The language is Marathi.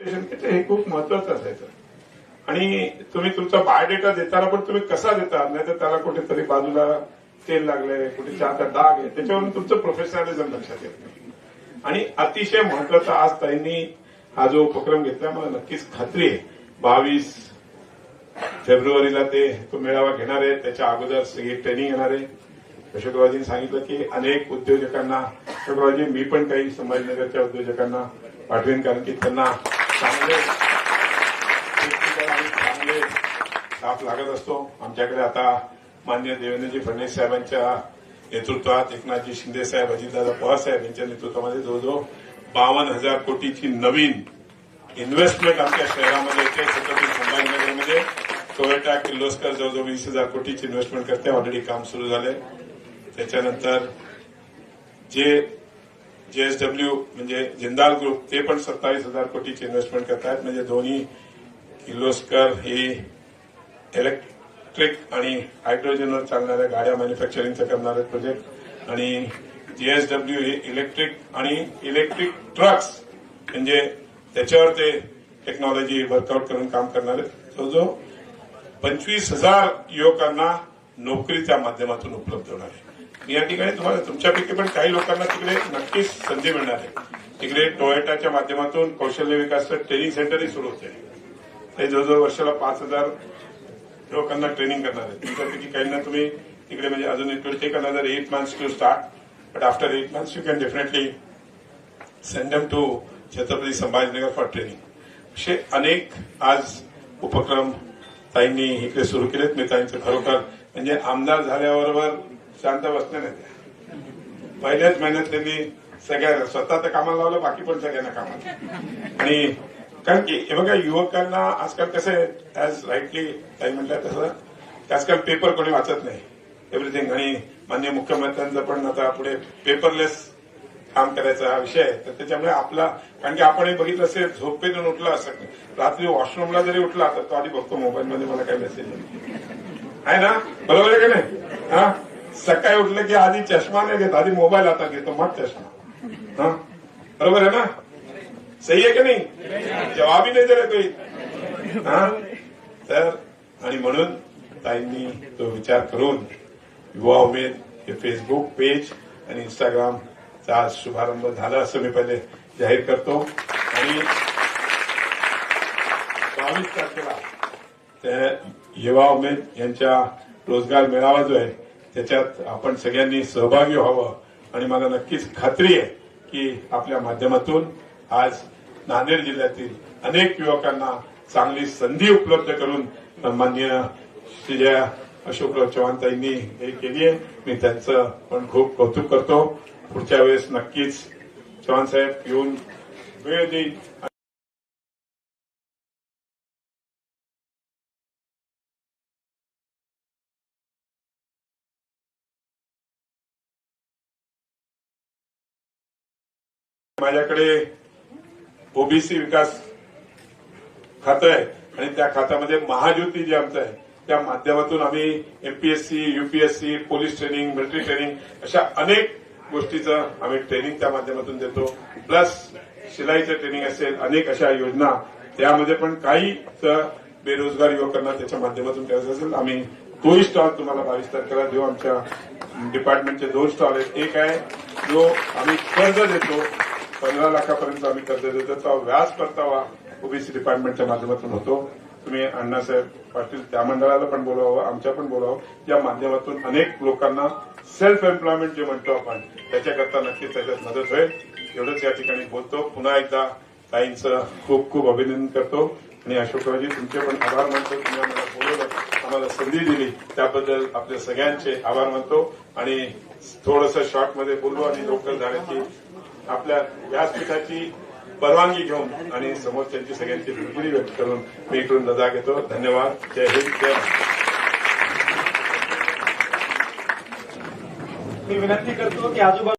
प्रेझेंटेशन त्याचं हे खूप महत्वाचं असायचं आणि तुम्ही तुमचा बायोडेटा देताना पण तुम्ही कसा देता? नाही तर त्याला कुठेतरी बाजूला तेल लागलंय कुठे चहाचा डाग आहे. त्याच्यावरून तुमचं प्रोफेशनलिझम लक्षात येत नाही. आणि अतिशय महत्त्वाचा आज ताईंनी हा जो उपक्रम घेतला मला नक्कीच खात्री आहे. बावीस फेब्रुवारीला ते तो मेळावा घेणार आहे. त्याच्या अगोदर सगळी ट्रेनिंग येणार आहे. अशोकरावजींनी सांगितलं की अनेक उद्योजकांना अशोकरावजी मी पण काही संभाजीनगरच्या उद्योजकांना पाठवेन कारण की त्यांना चांगले. आणि चांगले साथ लागत असतो. आमच्याकडे आता मान्य देवेंद्रजी फडणवीस साहेबांच्या नेतृत्वात एकनाथजी शिंदे साहेब अजितदादा पवार साहेब यांच्या नेतृत्वामध्ये जवळजवळ बावन्न हजार कोटीची नवीन इन्व्हेस्टमेंट आमच्या शहरामध्ये येते. छत्रपती संभाजीनगरमध्ये टोयोटा किर्लोस्कर जवळजवळ वीस हजार कोटीची इन्व्हेस्टमेंट करते. ऑलरेडी काम सुरू झाले. त्याच्यानंतर जे जेएसडब्ल्यू म्हणजे जिंदाल ग्रुप ते पण सत्तावीस हजार कोटीची इन्व्हेस्टमेंट करतायत. म्हणजे दोन्ही किर्लोस्कर हे इलेक्ट्रिक आणि हायड्रोजनवर चालणाऱ्या गाड्या मॅन्युफॅक्चरिंगचं करणारे प्रोजेक्ट आणि जीएसडब्ल्यू हे इलेक्ट्रिक आणि इलेक्ट्रिक ट्रक्स म्हणजे त्याच्यावर ते टेक्नॉलॉजी वर्कआउट करून काम करणारे जो जो पंचवीस हजार युवकांना नोकरीच्या माध्यमातून उपलब्ध होणार आहे. मी या ठिकाणी तुम्हाला तुमच्यापैकी पण काही लोकांना तिकडे नक्कीच संधी मिळणार आहे. तिकडे टोयोटाच्या माध्यमातून कौशल्य विकासचं ट्रेनिंग सेंटरही सुरू होते. ते जवळजवळ वर्षाला पाच हजार लोकांना ट्रेनिंग करणार आहे तुमच्यापैकी काहींना तुम्ही तिकडे म्हणजे अजून it will take another eight months to start but after eight months you can definitely send them to Chhatrapati Sambhajinagar for training असे अनेक आज उपक्रम ताईंनी इकडे सुरू केलेत. मी ताईंचं खरोखर म्हणजे आमदार झाल्याबरोबर शांत बसले नाही. पहिल्याच महिन्यात त्यांनी सगळ्या स्वतः तर कामाला लावलं बाकी पण सगळ्यांना कामाला आणि कारण की हे बघा युवकांना आजकाल कसं आहे ऍज राईटली काही म्हटलं तसं आजकाल पेपर कोणी वाचत नाही. एव्हरीथिंग आणि मान्य मुख्यमंत्र्यांचं पण आता पुढे पेपरलेस काम करायचा हा विषय आहे. तर त्याच्यामुळे आपला कारण की आपण हे बघितलं असेल झोपेतून उठला असं रात्री वॉशरूमला जरी उठला तर तो आधी बघतो मोबाईलमध्ये मला काही मेसेज आहे ना? बरोबर आहे का नाही? हा? सकाळी उठलं की आधी चष्मा नाही घेत आधी मोबाईल हातात घेतो मग चष्मा. हा? बरोबर आहे ना? सही आहे की नाही? जवाबही नाही दिला काही. हा? तर आणि म्हणून ताईंनी तो विचार करून युवा उमेद हे फेसबुक पेज आणि इंस्टाग्रामचा शुभारंभ झाला असं मी पहिले जाहीर करतो. आणि बावीस तारखेला युवा उमेद यांच्या रोजगार मेळावा जो आहे त्याच्यात आपण सगळ्यांनी सहभागी व्हावं. आणि मला नक्कीच खात्री आहे की आपल्या माध्यमातून आज नांदेड जिल्ह्यातील अनेक युवकांना चांगली संधी उपलब्ध करून माननीय श्री अशोकराव चव्हाणताईंनी हे केली आहे. मी त्यांचं पण खूप कौतुक करतो. पुढच्या वेळेस नक्कीच चव्हाण साहेब येऊन वेळ देईल माझ्याकडे ओबीसी विकास खातं आहे आणि त्या खात्यामध्ये महाज्योती जे आमचं आहे त्या माध्यमातून आम्ही MPSC UPSC police training military training अशा अनेक गोष्टीचं आम्ही ट्रेनिंग त्या माध्यमातून देतो. प्लस शिलाईचं ट्रेनिंग असेल अनेक अशा योजना. त्यामध्ये पण काही बेरोजगार युवकांना त्याच्या माध्यमातून करायचं असेल आम्ही तोही स्टॉल तुम्हाला बावीस तारखेला देऊ आमच्या डिपार्टमेंटचे दोन स्टॉल आहेत. एक आहे जो आम्ही कर्ज देतो पंधरा लाखापर्यंत आम्ही कर्ज देतो त्याचा व्याज परतावा ओबीसी डिपार्टमेंटच्या माध्यमातून होतो. तुम्ही अण्णासाहेब पाटील त्या मंडळाला पण बोलावं आमच्या पण बोलावं. या माध्यमातून अनेक लोकांना सेल्फ एम्प्लॉयमेंट जे म्हणतो आपण त्याच्याकरता नक्कीच त्याच्यात मदत होईल. एवढंच या ठिकाणी बोलतो. पुन्हा एकदा ताईंचं खूप खूप अभिनंदन करतो. आणि अशोकरावजी तुमचे पण आभार मानतो. तुम्ही आम्हाला बोलवलं आम्हाला संधी दिली. त्याबद्दल आपल्या सगळ्यांचे आभार मानतो. आणि थोडंसं शॉर्टमध्ये बोललो आणि लोकल झाल्याची आपल्या व्यासपीठाची परवानगी घेऊन आणि समोरच्यांची सगळ्यांची दिलगिरी व्यक्त करून मी इकडून रजा घेतो. धन्यवाद. जय हिंद. जय मी विनंती करतो की आजूबाजू